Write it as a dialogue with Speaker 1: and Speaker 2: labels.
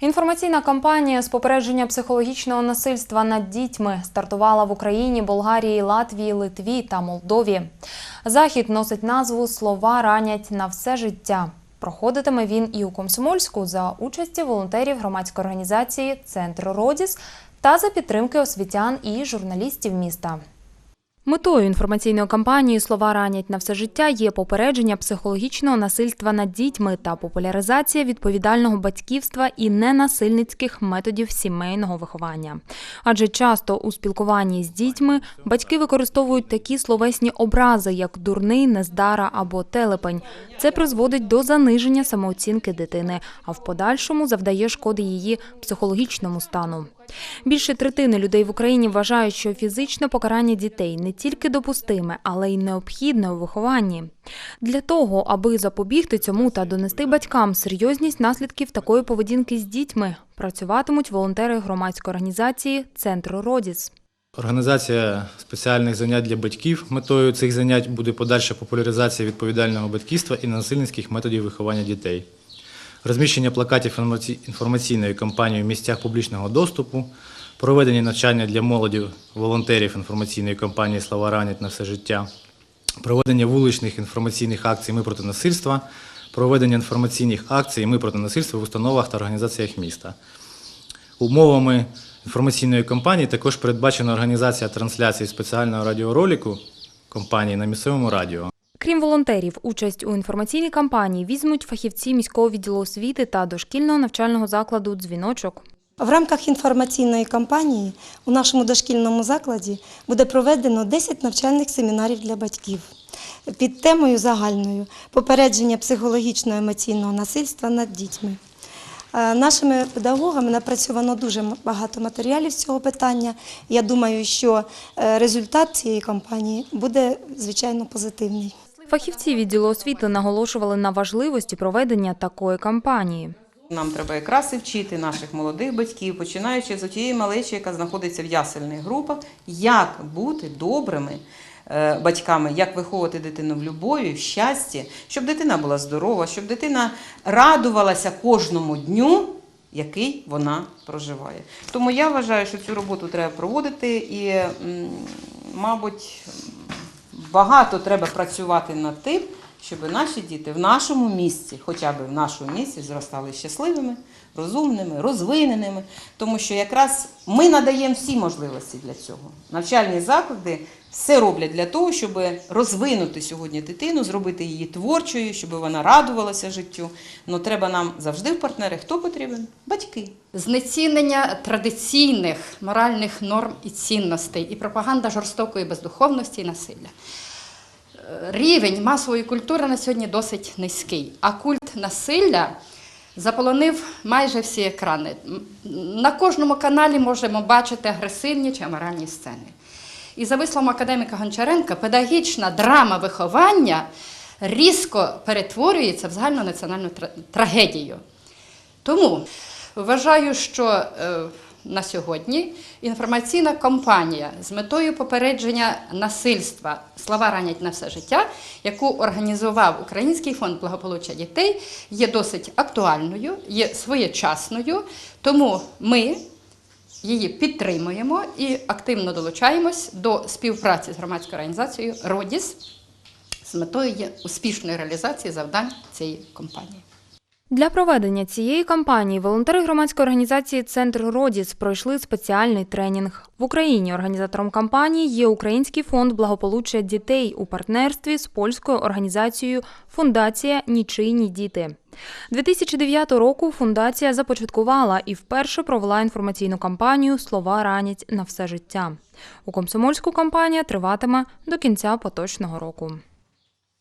Speaker 1: Інформаційна кампанія з попередження психологічного насильства над дітьми стартувала в Україні, Болгарії, Латвії, Литві та Молдові. Захід носить назву Слова ранять на все життя. Проходитиме він і у Комсомольську за участі волонтерів громадської організації Центр Родіс та за підтримки освітян і журналістів міста. Метою інформаційної кампанії Слова ранять на все життя є попередження психологічного насильства над дітьми та популяризація відповідального батьківства і ненасильницьких методів сімейного виховання. Адже часто у спілкуванні з дітьми батьки використовують такі словесні образи, як дурний, нездара або телепень. Це призводить до заниження самооцінки дитини, а в подальшому завдає шкоди її психологічному стану. Більше третини людей в Україні вважають, що фізичне покарання дітей не тільки допустиме, але й необхідне у вихованні. Для того, аби запобігти цьому та донести батькам серйозність наслідків такої поведінки з дітьми, працюватимуть волонтери громадської організації Центр Родіс.
Speaker 2: Організація спеціальних занять для батьків. Метою цих занять буде подальша популяризація відповідального батьківства і насильницьких методів виховання дітей, розміщення плакатів інформаці- інформаційної кампанії в місцях публічного доступу, проведення навчання для молоді волонтерів інформаційної кампанії Слова ранять на все життя, проведення вуличних інформаційних акцій Ми проти насильства, проведення інформаційних акцій Ми проти насильства в установах та організаціях міста. Умовами інформаційної кампанії також передбачена організація трансляції спеціального радіоролику компанії на місцевому радіо.
Speaker 1: Крім волонтерів, участь у інформаційній кампанії візьмуть фахівці міського відділу освіти та дошкільного навчального закладу Дзвіночок.
Speaker 3: В рамках інформаційної кампанії у нашому дошкільному закладі буде проведено 10 навчальних семінарів для батьків під темою загальною попередження психологічного емоційного насильства над дітьми. Е, Нашими педагогами напрацьовано дуже багато матеріалів з цього питання. Я думаю, що е, результат цієї кампанії буде звичайно позитивний.
Speaker 1: Фахівці відділу освіти наголошували на важливості проведення такої кампанії.
Speaker 4: Нам треба якраз і вчити наших молодих батьків, починаючи з тієї малечі, яка знаходиться в ясельних групах, як бути добрими е, батьками, як виховувати дитину в любові, в щасті, щоб дитина була здорова, щоб дитина радувалася кожному дню, який вона проживає. Тому я вважаю, що цю роботу треба проводити і, мабуть, багато треба працювати над тим, щоб наші діти в нашому місті, хоча б в нашому місті, зростали щасливими, розумними, розвиненими, тому що якраз ми надаємо всі можливості для цього. Навчальні заклади все роблять для того, щоб розвинути сьогодні дитину, зробити її творчою, щоб вона радувалася життю. Ну треба нам завжди в партнери хто потрібен? Батьки.
Speaker 5: Знецінення традиційних моральних норм і цінностей і пропаганда жорстокої бездуховності і насилля. Рівень масової культури на сьогодні досить низький, а культ насилля заполонив майже всі екрани. На кожному каналі можемо бачити агресивні чи аморальні сцени. І за висловом академіка Гончаренка, педагогічна драма виховання різко перетворюється в загальнонаціональну тра- трагедію. Тому вважаю, що е, на сьогодні інформаційна кампанія з метою попередження насильства слова ранять на все життя, яку організував Український фонд благополуччя дітей, є досить актуальною, є своєчасною. Тому ми її підтримуємо і активно долучаємось до співпраці з громадською організацією Родіс з метою є успішної реалізації завдань цієї компанії.
Speaker 1: Для проведення цієї кампанії волонтери громадської організації Центр Родіс пройшли спеціальний тренінг. В Україні організатором кампанії є Український фонд благополуччя дітей у партнерстві з польською організацією Фундація Нічийні діти. 2009 року фундація започаткувала і вперше провела інформаційну кампанію Слова ранять на все життя. У комсомольську кампанія триватиме до кінця поточного року.